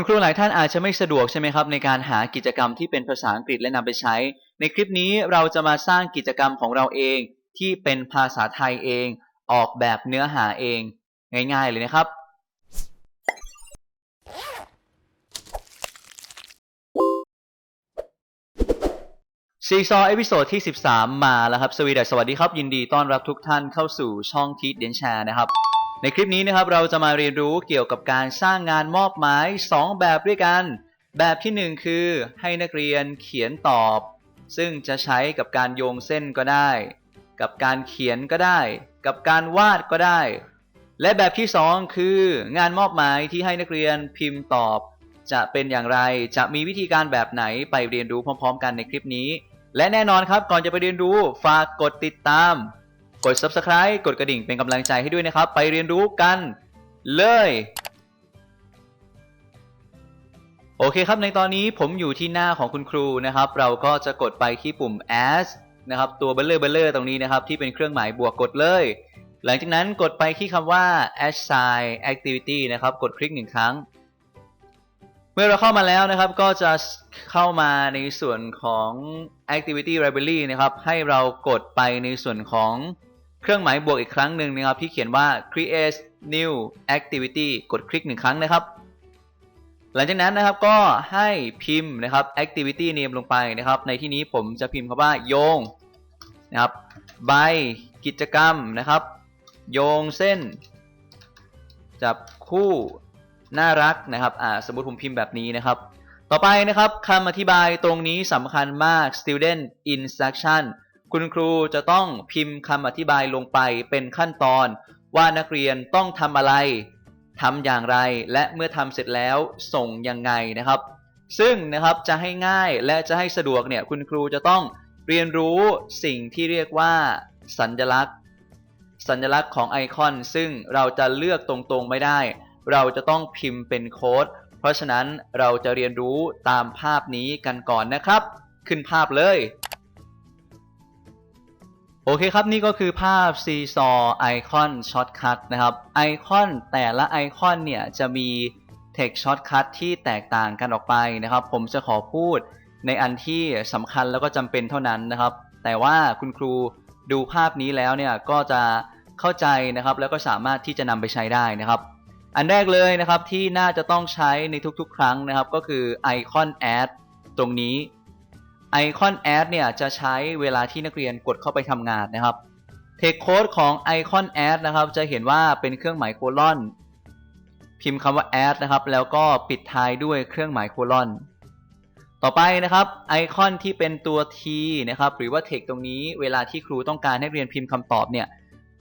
คุณครูหลายท่านอาจจะไม่สะดวกใช่ไหมครับในการหากิจกรรมที่เป็นภาษาอังกฤษและนำไปใช้ ในคลิปนี้เราจะมาสร้างกิจกรรมของเราเองที่เป็นภาษาไทยเอง ออกแบบเนื้อหาเอง ง่ายๆเลยนะครับ ซีซอเอพิโซดที่ 13 มาแล้วครับ สวีดัสสวัสดีครับ ยินดีต้อนรับทุกท่านเข้าสู่ช่องทีเดนแชร์นะครับ ในคลิปนี้นะครับเราจะมาเรียนรู้เกี่ยวกับการสร้างงานมอบหมาย 2 แบบด้วยกัน แบบที่ 1 คือให้นักเรียนเขียนตอบ ซึ่งจะใช้กับการโยงเส้นก็ได้ กับการเขียนก็ได้ กับการวาดก็ได้ และแบบที่ 2 คืองานมอบหมายที่ให้นักเรียนพิมพ์ตอบ จะเป็นอย่างไรจะมีวิธีการแบบไหนไปเรียนรู้พร้อม ๆ กันในคลิปนี้ และแน่นอนครับก่อนจะไปเรียนรู้ฝากกดติดตาม กด subscribe กดกระดิ่งเป็นกำลังใจให้ด้วยนะครับ ไปเรียนรู้กันเลยโอเคครับ ในตอนนี้ผมอยู่ที่หน้าของคุณครูนะครับ เราก็จะกดไปที่ปุ่ม as นะครับตัวเบลเลอร์เบลเลอร์ตรงนี้นะครับ ที่เป็นเครื่องหมายบวกกดเลย หลังจากนั้นกดไปที่คำว่า assign activity นะครับ กดคลิกหนึ่งครั้ง เมื่อเราเข้ามาแล้วนะครับ ก็จะเข้ามาในส่วนของ activity library นะครับ ให้เรากดไปในส่วนของ เครื่องหมายบวกอีกครั้งหนึ่งนะครับที่เขียนว่า create new activity กดคลิกหนึ่งครั้งนะครับ หลังจากนั้นนะครับก็ให้พิมพ์นะครับ activity name ลงไปนะครับ ในที่นี้ผมจะพิมพ์คำว่าโยงนะครับใบกิจกรรมนะครับ โยงเส้น จับคู่น่ารักนะครับอ่าสมมติผมพิมพ์แบบนี้นะครับ ต่อไปนะครับคำอธิบายตรงนี้สำคัญมาก student instruction คุณครูจะต้องพิมพ์คำอธิบายลงไปเป็นขั้นตอน ว่านักเรียนต้องทำอะไรทำอย่างไร และเมื่อทำเสร็จแล้วส่งยังไงนะครับ ซึ่งนะครับจะให้ง่ายและจะให้สะดวกเนี่ยคุณครูจะต้องเรียนรู้สิ่งที่เรียกว่า สัญลักษณ์ สัญลักษณ์ของไอคอน ซึ่งเราจะเลือกตรงๆไม่ได้ เราจะต้องพิมพ์เป็นโค้ด เพราะฉะนั้นเราจะเรียนรู้ตามภาพนี้กันก่อนนะครับ ขึ้นภาพเลย โอเคครับ นี่ก็คือภาพ Seesaw Icon Shortcut นะครับไอคอนแต่ละไอคอนเนี่ยจะมี Text Shortcut ที่แตกต่างกันออกไปนะครับ ผมจะขอพูดในอันที่สำคัญแล้วก็จำเป็นเท่านั้นนะครับ แต่ว่าคุณครูดูภาพนี้แล้วเนี่ยก็จะเข้าใจนะครับ แล้วก็สามารถที่จะนำไปใช้ได้นะครับ อันแรกเลยนะครับที่น่าจะต้องใช้ในทุกๆ ครั้งนะครับ ก็คือไอคอน Add ตรงนี้ ไอคอน Add เนี่ยจะใช้เวลาที่นักเรียนกดเข้าไปทำงานนะครับเทคโค้ดของไอคอน Add นะครับ จะเห็นว่าเป็นเครื่องหมายโคลอน พิมพ์คำว่า add นะครับ แล้วก็ปิดท้ายด้วยเครื่องหมายโคลอน ต่อไปนะครับไอคอนที่เป็นตัว t นะครับ หรือว่า text ตรงนี้เวลาที่ครูต้องการให้เรียนพิมพ์คำตอบเนี่ย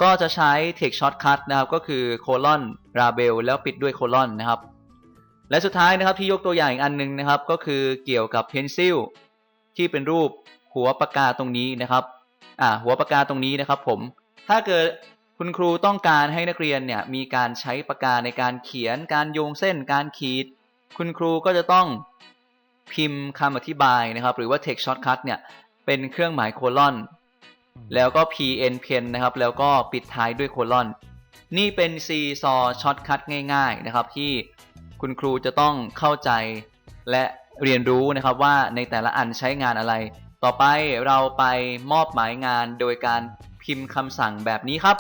ก็จะใช้ text shortcut นะครับ ก็คือ colon label แล้วปิดด้วย colon นะครับ และสุดท้ายนะครับที่ยกตัวอย่างอีกอันหนึงนะครับ ก็คือเกี่ยวกับ pencil ที่เป็นรูปหัวปากกาตรงนี้นะครับอ่าหัวปากกาตรงนี้นะครับผมถ้าเกิดคุณครูต้องการให้นักเรียนเนี่ยมีการใช้ปากกาในการเขียน การโยงเส้น การขีด คุณครูก็จะต้องพิมพ์คำอธิบายนะครับ หรือว่า text shortcut เนี่ยเป็นเครื่องหมายโคลอน แล้วก็ pn pen นะครับ แล้วก็ปิดท้ายด้วยโคลอน นี่เป็น c s a w shortcut ง่าย ๆนะครับ ที่คุณครูจะต้องเข้าใจและ เรียนรู้นะครับว่าในแต่ละอันใช้งานอะไร ต่อไปเราไปมอบหมายงานโดยการพิมพ์คำสั่งแบบนี้ครับ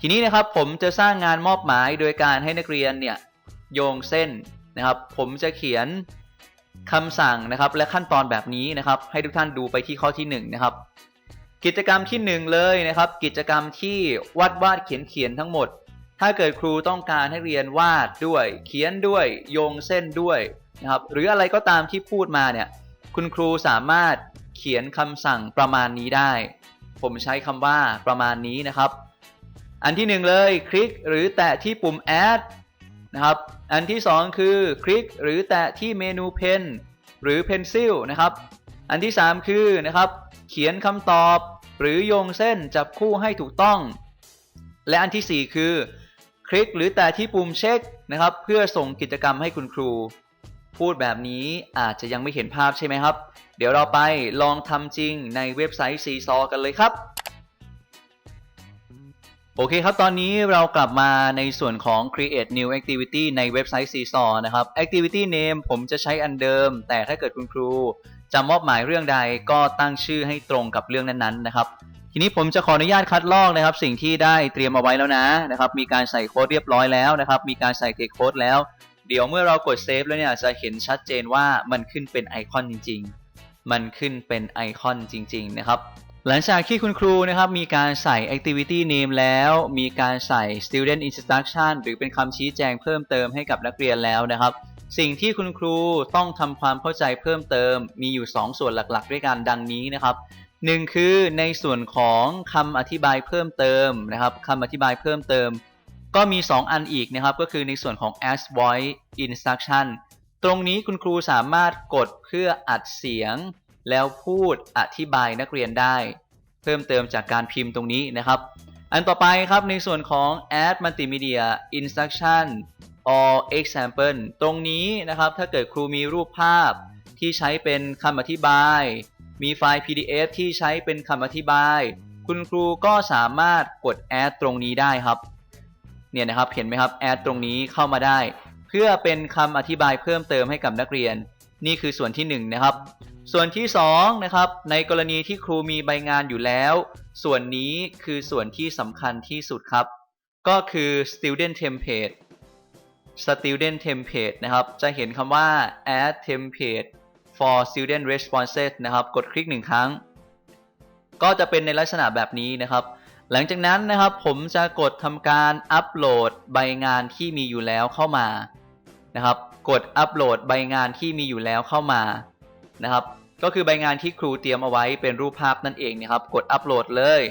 ทีนี้นะครับผมจะสร้างงานมอบหมายโดยการให้นักเรียนเนี่ยโยงเส้นนะครับ ผมจะเขียนคำสั่งนะครับและขั้นตอนแบบนี้นะครับ ให้ทุกท่านดูไปที่ข้อที่1นงนะครับกิจกรรมที่ 1 เลยนะครับ กิจกรรมที่วาดวาดเขียนเขียนทั้งหมด ถ้าเกิดครูต้องการให้เรียนวาดด้วย เขียนด้วยโยงเส้นด้วย นะครับหรืออะไรก็ตามที่พูดมาเนี่ยคุณครูสามารถเขียนคำสั่งประมาณนี้ได้ ผมใช้คำว่าประมาณนี้นะครับ อันที่หนึ่งเลยคลิกหรือแตะที่ปุ่ม add นะครับอันที่สองคือคลิกหรือแตะที่เมนูเพนหรือ pencil นะครับอันที่สามคือนะครับเขียนคำตอบหรือโยงเส้นจับคู่ให้ถูกต้อง และอันที่สี่คือ คลิกหรือแตะที่ปุ่มเช็คนะครับ เพื่อส่งกิจกรรมให้คุณครู พูดแบบนี้อาจจะยังไม่เห็นภาพใช่ไหมครับ เดี๋ยวเราไปลองทำจริงในเว็บไซต์ c s a w กันเลยครับโอเคครับ ตอนนี้เรากลับมาในส่วนของ create new activity ในเว็บไซต์ Seesaw นะครับ activity name ผมจะใช้อันเดิม แต่ถ้าเกิดคุณครูจะมอบหมายเรื่องใดก็ตั้งชื่อให้ตรงกับเรื่องนั้นๆนะครับ ทีนี้ผมจะขออนุญาตคัดลอกนะครับ สิ่งที่ได้เตรียมเอาไว้แล้วนะนะครับ มีการใส่โค้ดเรียบร้อยแล้วนะครับ มีการใส่เทคโค้ดแล้ว เดี๋ยวเมื่อเรากดเซฟแล้วเนี่ยจะเห็นชัดเจนว่ามันขึ้นเป็นไอคอนจริง ๆ มันขึ้นเป็นไอคอนจริง ๆ นะครับ หลังจากที่คุณครูนะครับมีการใส่ activity name แล้ว มีการใส่ student instruction หรือเป็นคำชี้แจงเพิ่มเติมให้กับนักเรียนแล้วนะครับ สิ่งที่คุณครูต้องทำความเข้าใจเพิ่มเติม มีอยู่ 2 ส่วนหลักๆ ด้วยกันดังนี้นะครับหนึ่งคือในส่วนของคำอธิบายเพิ่มเติมนะครับคำอธิบายเพิ่มเติม ก็มี 2 อันอีกนะครับ ก็คือในส่วนของ as voice instruction ตรงนี้คุณครูสามารถกดเพื่ออัดเสียง แล้วพูดอธิบายนักเรียนได้ เพิ่มเติมจากการพิมพ์ตรงนี้นะครับ อันต่อไปครับในส่วนของ add multimedia instruction or example ตรงนี้นะครับถ้าเกิดครูมีรูปภาพที่ใช้เป็นคำอธิบาย มีไฟล์ PDF ที่ใช้เป็นคำอธิบาย คุณครูก็สามารถกด add ตรงนี้ได้ครับ เนี่ยนะครับเห็นไหมครับ add ตรงนี้เข้ามาได้ เพื่อเป็นคำอธิบายเพิ่มเติมให้กับนักเรียน นี่คือส่วนที่1นะครับส่วนที่2นะครับในกรณีที่ครูมีใบงานอยู่แล้ว ส่วนนี้คือส่วนที่สำคัญที่สุดครับ ก็คือ student template student template นะครับ จะเห็นคำว่า add template for student responses นะครับ กดคลิกหนึ่งครั้ง ก็จะเป็นในลักษณะแบบนี้นะครับ หลังจากนั้นนะครับผมจะกดทำการอัปโหลดใบงานที่มีอยู่แล้วเข้ามานะครับ กดอัปโหลดใบงานที่มีอยู่แล้วเข้ามานะครับก็คือใบงานที่ครูเตรียมเอาไว้เป็นรูปภาพนั่นเองนะครับ กดอัปโหลดเลย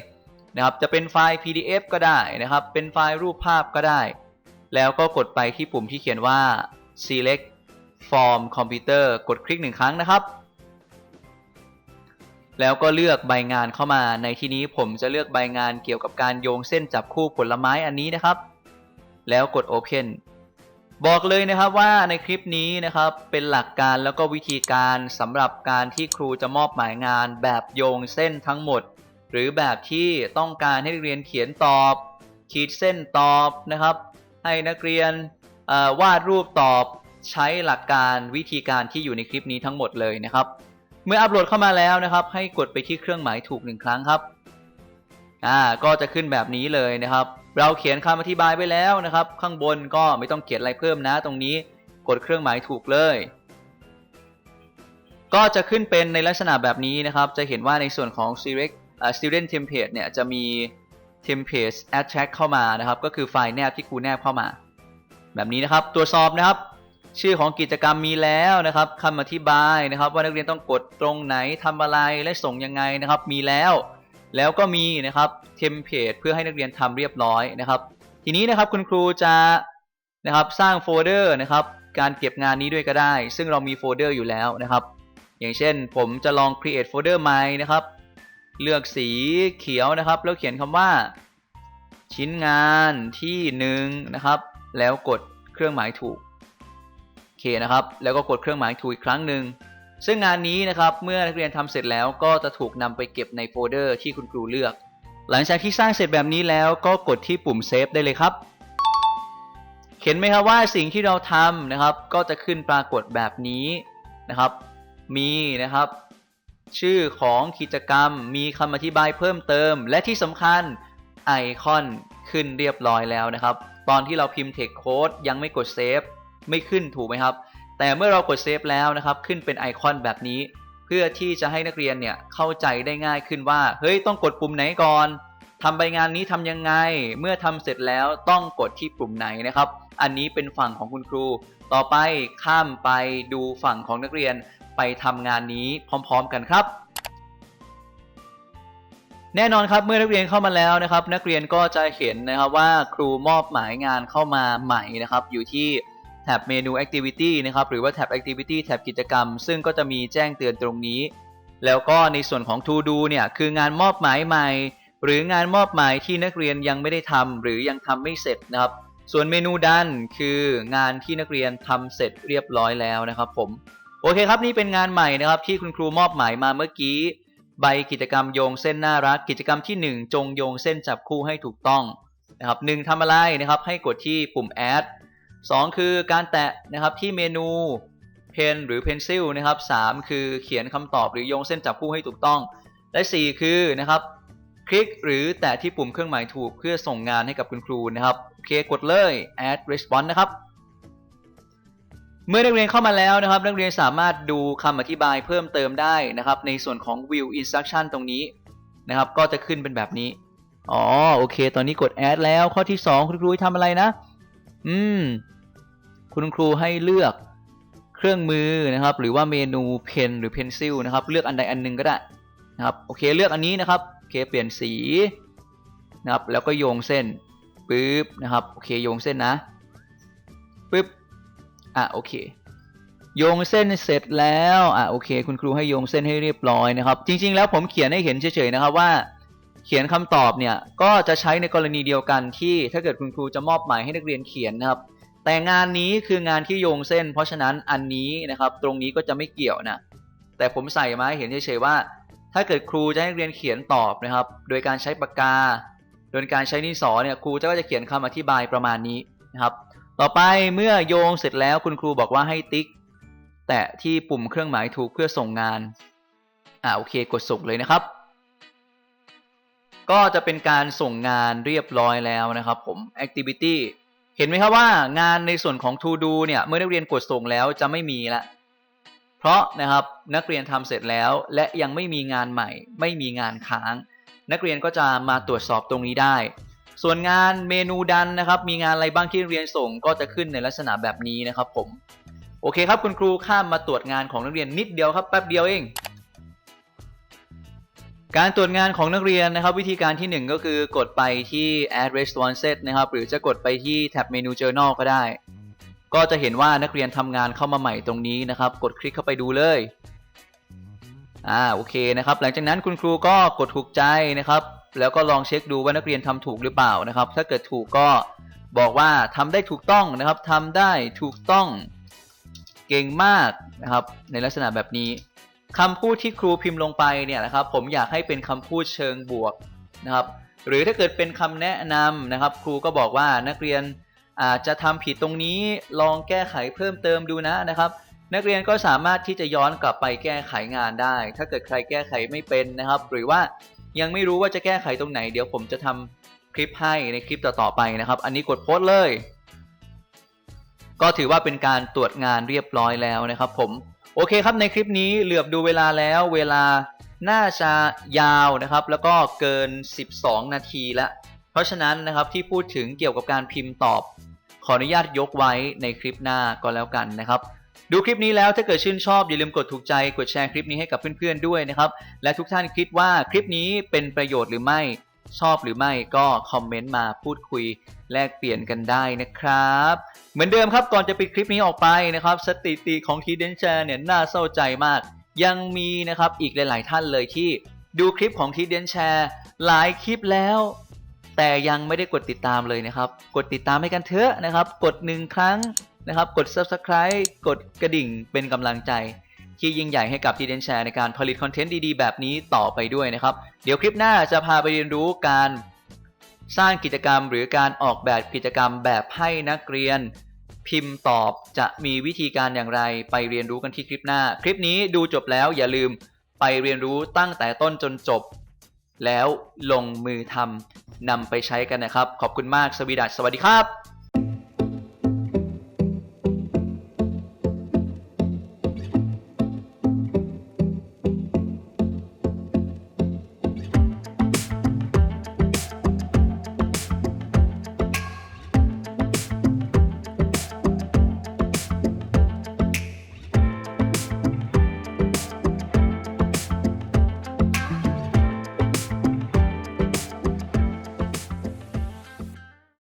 นะครับ จะเป็นไฟล์ PDF ก็ได้นะครับ เป็นไฟล์รูปภาพก็ได้ แล้วก็กดไปที่ปุ่มที่เขียนว่า select form computer กดคลิกหนึ่งครั้งนะครับ แล้วก็เลือกใบงานเข้ามาในที่นี้ผมจะเลือกใบงานเกี่ยวกับการโยงเส้นจับคู่ผลไม้อันนี้นะครับ แล้วกด Open บอกเลยนะครับว่าในคลิปนี้นะครับเป็นหลักการแล้วก็วิธีการสำหรับการที่ครูจะมอบหมายงานแบบโยงเส้นทั้งหมด หรือแบบที่ต้องการให้นักเรียนเขียนตอบ ขีดเส้นตอบนะครับ ให้นักเรียนวาดรูปตอบใช้หลักการวิธีการที่อยู่ในคลิปนี้ทั้งหมดเลยนะครับ เมื่ออัปโหลดเข้ามาแล้วนะครับ ให้กดไปที่เครื่องหมายถูกหนึ่งครั้งครับอ่าก็จะขึ้นแบบนี้เลยนะครับ เราเขียนคำอธิบายไปแล้วนะครับ ข้างบนก็ไม่ต้องเขียนอะไรเพิ่มนะ ตรงนี้กดเครื่องหมายถูกเลย ก็จะขึ้นเป็นในลักษณะแบบนี้นะครับ จะเห็นว่าในส่วนของ select อ่า student template เนี่ยจะมี template attract เข้ามานะครับ ก็คือไฟล์แนบที่ครูแนบเข้ามา แบบนี้นะครับ ตรวจสอบนะครับ ชื่อของกิจกรรมมีแล้วนะครับคำอธิบายนะครับ ว่านักเรียนต้องกดตรงไหนทำอะไรและส่งยังไงนะครับ มีแล้วแล้วก็มีนะครับเทมเพลตเพื่อให้นักเรียนทำเรียบร้อยนะครับ ทีนี้นะครับคุณครูจะนะครับสร้างโฟลเดอร์นะครับการเก็บงานนี้ด้วยก็ได้ ซึ่งเรามีโฟลเดอร์อยู่แล้วนะครับ อย่างเช่นผมจะลอง create folder ใหม่นะครับ เลือกสีเขียวนะครับ แล้วเขียนคำว่า ชิ้นงานที่หนึ่งนะครับ แล้วกดเครื่องหมายถูก โอเคนะครับ แล้วก็กดเครื่องหมายถูกอีกครั้งหนึ่ง ซึ่งงานนี้นะครับเมื่อนักเรียนทำเสร็จแล้วก็จะถูกนำไปเก็บในโฟลเดอร์ที่คุณครูเลือก หลังจากที่สร้างเสร็จแบบนี้แล้วก็กดที่ปุ่มเซฟได้เลยครับ เห็นไหมครับว่าสิ่งที่เราทำนะครับ ก็จะขึ้นปรากฏแบบนี้นะครับ มีนะครับ ชื่อของกิจกรรม มีคำอธิบายเพิ่มเติม และที่สำคัญไอคอนขึ้นเรียบร้อยแล้วนะครับ ตอนที่เราพิมพ์ text code ยังไม่กดเซฟ ไม่ขึ้นถูกไหมครับ แต่เมื่อเรากดเซฟแล้วนะครับ ขึ้นเป็นไอคอนแบบนี้ เพื่อที่จะให้นักเรียนเนี่ยเข้าใจได้ง่ายขึ้นว่า เฮ้ยต้องกดปุ่มไหนก่อนทำใบงานนี้ทำยังไง เมื่อทำเสร็จแล้วต้องกดที่ปุ่มไหนนะครับ อันนี้เป็นฝั่งของคุณครู ต่อไปข้ามไปดูฝั่งของนักเรียนไปทำงานนี้พร้อม ๆ กันครับแน่นอนครับเมื่อนักเรียนเข้ามาแล้วนะครับ นักเรียนก็จะเห็นนะครับว่าครูมอบหมายงานเข้ามาใหม่นะครับ อยู่ที่ แท็บเมนู activity นะครับหรือว่าแท็บ activity แท็บกิจกรรม ซึ่งก็จะมีแจ้งเตือนตรงนี้ แล้วก็ในส่วนของ to do เนี่ยคืองานมอบหมายใหม่ หรืองานมอบหมายที่นักเรียนยังไม่ได้ทำหรือยังทำไม่เสร็จนะครับส่วนเมนูดันคืองานที่นักเรียนทำเสร็จเรียบร้อยแล้วนะครับผมโอเคครับนี่เป็นงานใหม่นะครับที่คุณครูมอบหมายมาเมื่อกี้ ใบกิจกรรมโยงเส้นน่ารัก กิจกรรมที่ 1 จงโยงเส้นจับคู่ให้ถูกต้องนะครับหนึ่งทำอะไรนะครับให้กดที่ปุ่ม add สองคือการแตะนะครับที่เมนู pen หรือ pencil นะครับสามคือเขียนคำตอบหรือโยงเส้นจับคู่ให้ถูกต้อง และสี่คือนะครับคลิกหรือแตะที่ปุ่มเครื่องหมายถูกเพื่อส่งงานให้กับคุณครูนะครับโอเคกดเลย add response นะครับ เมื่อนักเรียนเข้ามาแล้วนะครับ นักเรียนสามารถดูคำอธิบายเพิ่มเติมได้นะครับ ในส่วนของ view instruction ตรงนี้นะครับ ก็จะขึ้นเป็นแบบนี้ อ๋อโอเค ตอนนี้กด add แล้วข้อที่ 2 คุณครูทำอะไรนะ อืม คุณครูให้เลือกเครื่องมือนะครับ หรือว่าเมนูเพนหรือ pencil นะครับ เลือกอันใดอันหนึ่งก็ได้นะครับ โอเคเลือกอันนี้นะครับโอเคเปลี่ยนสีนะครับ แล้วก็โยงเส้นปึ๊บนะครับ โอเคโยงเส้นนะปึ๊บอะโอเคโยงเส้นเสร็จแล้ว อะโอเค คุณครูให้โยงเส้นให้เรียบร้อยนะครับ จริง ๆ แล้วผมเขียนให้เห็นเฉยๆนะครับว่า เขียนคำตอบเนี่ยก็จะใช้ในกรณีเดียวกันที่ถ้าเกิดคุณครูจะมอบหมายให้นักเรียนเขียนนะครับ แต่งานนี้คืองานที่โยงเส้น เพราะฉะนั้นอันนี้นะครับ ตรงนี้ก็จะไม่เกี่ยวนะแต่ผมใส่มาให้เห็นเฉยๆว่า ถ้าเกิดครูจะให้นักเรียนเขียนตอบนะครับ โดยการใช้ปากกา โดยการใช้ดินสอเนี่ยครูจะก็จะเขียนคำอธิบายประมาณนี้นะครับ ต่อไปเมื่อโยงเสร็จแล้วคุณครูบอกว่าให้ติ๊ก แตะที่ปุ่มเครื่องหมายถูกเพื่อส่งงานอ่าโอเคกดส่งเลยนะครับ ก็จะเป็นการส่งงานเรียบร้อยแล้วนะครับผม activity เห็นไหมครับว่างานในส่วนของ to do เนี่ย เมื่อนักเรียนกดส่งแล้วจะไม่มีละ เพราะนะครับนักเรียนทำเสร็จแล้วและยังไม่มีงานใหม่ ไม่มีงานค้าง นักเรียนก็จะมาตรวจสอบตรงนี้ได้ ส่วนงานเมนูดันนะครับ มีงานอะไรบ้างที่เรียนส่งก็จะขึ้นในลักษณะแบบนี้นะครับผม โอเคครับคุณครูข้ามมาตรวจงานของนักเรียนนิดเดียวครับแป๊บเดียวเอง การตรวจงานของนักเรียนนะครับ วิธีการที่ 1 ก็คือกดไปที่ add response set นะครับ หรือจะกดไปที่แท็บเมนู journal ก็ได้ ก็จะเห็นว่านักเรียนทำงานเข้ามาใหม่ตรงนี้นะครับ กดคลิกเข้าไปดูเลยอ่าโอเคนะครับ หลังจากนั้นคุณครูก็กดถูกใจนะครับ แล้วก็ลองเช็คดูว่านักเรียนทำถูกหรือเปล่านะครับ ถ้าเกิดถูกก็บอกว่าทำได้ถูกต้องนะครับทำได้ถูกต้องเก่งมากนะครับ ในลักษณะแบบนี้ คำพูดที่ครูพิมพ์ลงไปเนี่ยนะครับผมอยากให้เป็นคำพูดเชิงบวกนะครับหรือถ้าเกิดเป็นคำแนะนำนะครับ ครูก็บอกว่านักเรียนอาจจะทำผิดตรงนี้ลองแก้ไขเพิ่มเติมดูนะนะครับ นักเรียนก็สามารถที่จะย้อนกลับไปแก้ไขงานได้ ถ้าเกิดใครแก้ไขไม่เป็นนะครับ หรือว่ายังไม่รู้ว่าจะแก้ไขตรงไหน เดี๋ยวผมจะทำคลิปให้ในคลิปต่อๆไปนะครับ อันนี้กดโพสต์เลย ก็ถือว่าเป็นการตรวจงานเรียบร้อยแล้วนะครับ ผม โอเคครับในคลิปนี้เหลือบดูเวลาแล้วเวลาน่าจะยาวนะครับ แล้วก็เกิน 12 นาทีล้วเพราะฉะนั้นนะครับที่พูดถึงเกี่ยวกับการพิมพ์ตอบ ขออนุญาตยกไว้ในคลิปหน้าก็แล้วกันนะครับ ดูคลิปนี้แล้วถ้าเกิดชื่นชอบอย่าลืมกดถูกใจกดแชร์คลิปนี้ให้กับเพื่อนๆด้วยนะครับ และทุกท่านคิดว่าคลิปนี้เป็นประโยชน์หรือไม่ ชอบหรือไม่ก็คอมเมนต์มาพูดคุยแลกเปลี่ยนกันได้นะครับ เหมือนเดิมครับก่อนจะปิดคลิปนี้ออกไปนะครับ สถิติของทีเดนแชร์เนี่ยน่าเศร้าใจมาก ยังมีนะครับอีกหลาย ๆ ท่านเลยที่ดูคลิปของทีเดนแชร์หลายคลิปแล้ว แต่ยังไม่ได้กดติดตามเลยนะครับ กดติดตามให้กันเถอะนะครับ กดหนึ่งครั้งนะครับ กด subscribe กดกระดิ่งเป็นกำลังใจ ที่ยิ่งใหญ่ให้กับทีเดนแชร์ในการผลิตคอนเทนต์ดีๆ แบบนี้ต่อไปด้วยนะครับ เดี๋ยวคลิปหน้าจะพาไปเรียนรู้การสร้างกิจกรรมหรือการออกแบบกิจกรรมแบบให้นักเรียน พิมพ์ตอบจะมีวิธีการอย่างไรไปเรียนรู้กันที่คลิปหน้า คลิปนี้ดูจบแล้วอย่าลืมไปเรียนรู้ตั้งแต่ต้นจนจบ แล้วลงมือทำนำไปใช้กันนะครับ ขอบคุณมากสวีดัสสวัสดีครับ